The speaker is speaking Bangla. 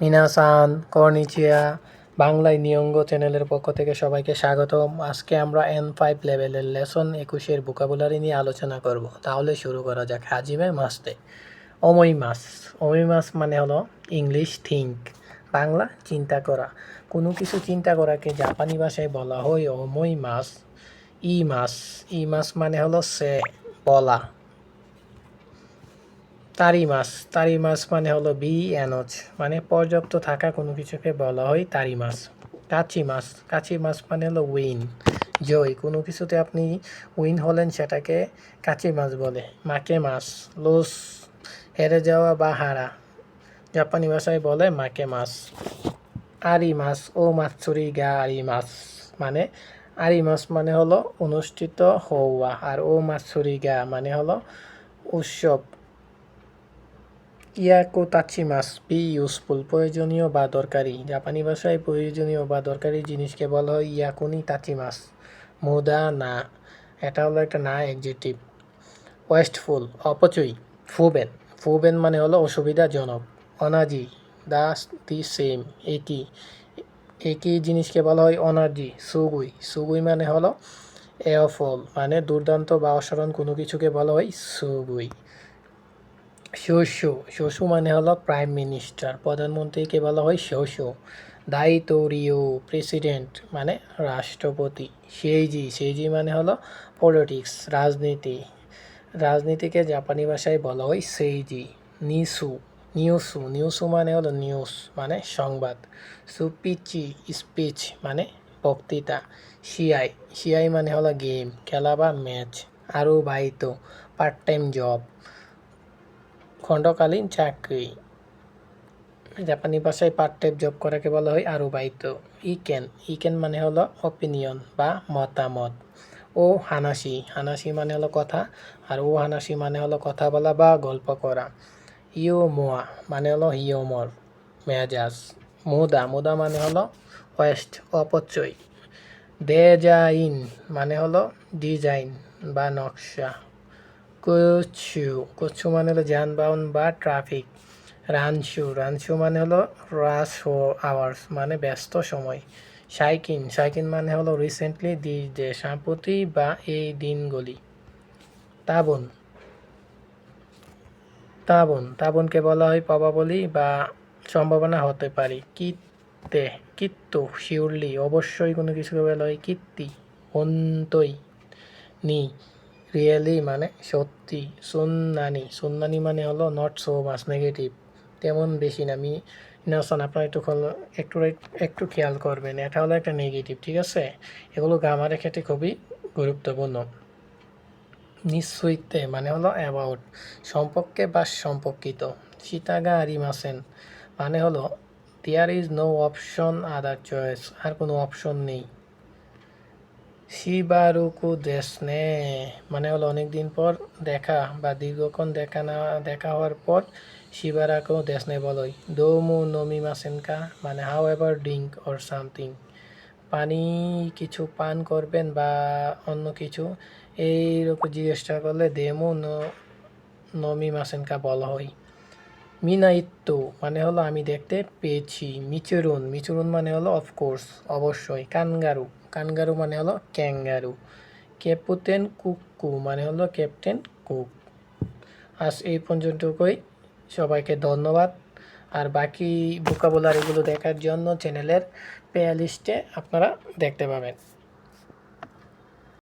মিনাসান কর্নিচিয়া, বাংলায় নিয়ঙ্গ চ্যানেলের পক্ষ থেকে সবাইকে স্বাগতম। আজকে আমরা এন ফাইভ লেভেলের লেসন একুশের ভোকাবুলারি নিয়ে আলোচনা করব। তাহলে শুরু করা যাক। হাজিমে মাসতে। অমই মাস। অমই মাস মানে হলো ইংলিশ থিঙ্ক। বাংলা চিন্তা করা। কোনো কিছু চিন্তা করাকে জাপানি ভাষায় বলা হয় অমই মাস। ই মাস। ই মাস মানে হলো সে, বলা। তারি মাছ তারি মাছ মানে হলো বি অ্যানোচ মানে পর্যাপ্ত থাকা কোনো কিছুকে বলা হয় তারি মাছ কাচি মাছ কাচি মাছ মানে হলো উইন, জয়। কোনো কিছুতে আপনি উইন হলেন সেটাকে কাচি মাছ বলে মাকে মাছ লোস, হেরে যাওয়া বা হারা। জাপানি ভাষায় বলে মাকে মাছ আরি মাছ ও মাছুরি গা আরি মাছ মানে আরি মাছ মানে হলো অনুষ্ঠিত হওয়া, আর ও মাছুরি গা মানে হলো উৎসব। ইয়াকো তাচিমাস বি ইউজফুল, প্রয়োজনীয় বা দরকারি। জাপানি ভাষায় প্রয়োজনীয় বা দরকারি জিনিসকে বলা হয় ইয়াকুনি তাচিমাস মুদা, না। এটা হলো একটা না এক্সিটিভ ওয়েস্টফুল, অপচয়, ফুবেন। ফুবেন মানে হলো অসুবিধাজনক অনাজি দাস দি সেম, একই। একই জিনিসকে বলা হয় অনার্জি, সুগুই। সুগুই মানে হলো এফল মানে দুর্দান্ত বা অসাধারণ কোনো কিছুকে বলা হয় সুগুই। শোশো শোশো মানে হলো প্রাইম মিনিস্টার প্রধানমন্ত্রীকে বলা হয় শোশো দায়িত্বরীয় প্রেসিডেন্ট মানে রাষ্ট্রপতি। সেইজি সেইজি মানে হলো পলিটিক্স রাজনীতি। রাজনীতিকে জাপানি ভাষায় বলা হয় সেইজি নিসু নিউসু নিউসু মানে হলো নিউজ মানে সংবাদ। সুপিচি, স্পিচ মানে বক্তৃতা। সিআই সিআই মানে হলো গেম খেলা বা ম্যাচ আরও বাইত পার্ট টাইম জব খণ্ডকালীন চাকরি। জাপানি ভাষায় পার্ট টাইম জব করাকে বলা হয় আরুবাইত। ইকেন। ইকেন মানে হলো অপিনিয়ন বা মতামত। ও হানাসি হানাসি মানে হলো কথা। আর ও হানাসি মানে হলো কথা বলা বা গল্প করা। ইও মোয়া মানে হলো হিওমর মেজাজ। মুদা। মুদা মানে হলো ওয়েস্ট, অপচয়। দেজাইন মানে হলো ডিজাইন বা নকশা। কুচু কুচু মানে হলো যানবাহন বা ট্রাফিক রানশু রানশু মানে হলো রাস আওয়ার্স মানে ব্যস্ত সময়। সাইকিন সাইকিন মানে হলো রিসেন্টলি দিস ডে সাম্প্রতি বা এই দিনগুলি। তাবন। তাবন, তাবনকে বলা হয় প্রবাবলি বা সম্ভাবনা হতে পারে। কিত্তে, কিত্তু শিউরলি অবশ্যই কোনো কিছুকে বলা হয় কীর্তি অন্তই, নি। রিয়েলি মানে সত্যি সুন্নানি। সুন্নানি মানে হলো নট সো মাস নেগেটিভ তেমন বেশি না। আমি ইনাসান আপনারা একটু একটু একটু খেয়াল করবেন। এটা হলো একটা নেগেটিভ ঠিক আছে? এগুলো গ্রামারের ক্ষেত্রে খুবই গুরুত্বপূর্ণ। নিশ্চয়তে মানে হলো অ্যাবাউট সম্পর্কে বা সম্পর্কিত। সীতাগা আরিমাসেন মানে হলো there is no option other choice আর কোনো অপশন নেই। শিবারুকু দেশনে মানে হলো অনেক দিন পর দেখা বা দীর্ঘক্ষণ দেখা না, দেখা হওয়ার পর শিবারাকু দেশনে বলই। দোমু নমি মাসেনকা মানে how ever drink or something পানি কিছু পান করবেন বা অন্য কিছু, এইরকম জিজ্ঞেসটা করলে দেমু নমি মাসেনকা বলা হয়। মিনাইত্তু মানে হলো আমি দেখতে পেয়েছি। মিচুরুন মিচুরুন মানে হলো অফকোর্স অবশ্যই। কানগারু কানগারু মানে হলো ক্যাঙ্গারু ক্যাপুতেন কুকু মানে হলো ক্যাপ্টেন কুক আজ এই পর্যন্তই সবাইকে ধন্যবাদ। আর বাকি ভোকাবুলারিগুলো দেখার জন্য চ্যানেলের প্লে লিস্টে আপনারা দেখতে পাবেন।